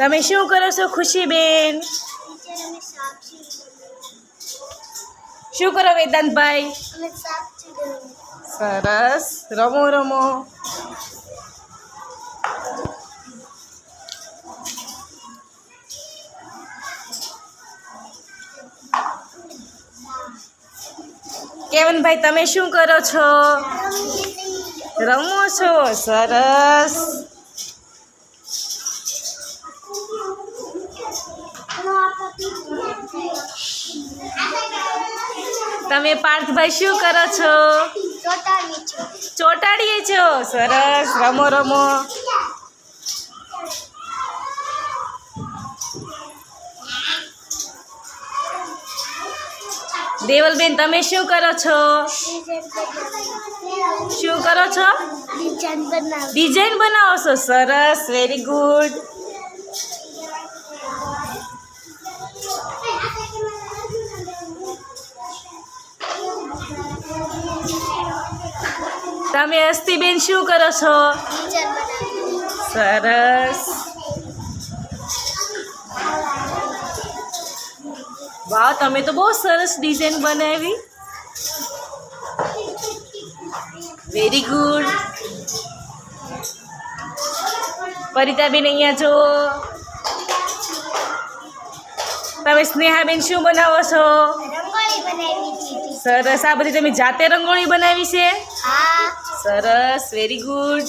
તમે શું કરો છો ખુશીબેન? ટીચર અમે સાક્ષી શું કરો વેદાંતભાઈ? અમે સાક્ષી ગયું સરસ. રમો રમો. કેવનભાઈ તમે શું કરો છો? રમો છો. સરસ. તમે પાર્થભાઈ શું કરો છો? ચોટાડીએ છો? સરસ રમો રમો. દેવલબેન તમે શું કરો છો? શું કરો છો? ડિઝાઇન બનાવી. ડિઝાઇન બનાવો છો? સરસ વેરી ગુડ. તમે અસ્તિબેન શું કરો છો? સરસ. વાહ તમે તો બહુ સરસ ડિઝાઇન બનાવી. વેરી ગુડ પરિતાબેન અહીંયા જો. તમે સ્નેહાબેન શું બનાવો છો? સરસ. આ બધી તમે જાતે રંગોળી બનાવી છે? હા. Saras, very good.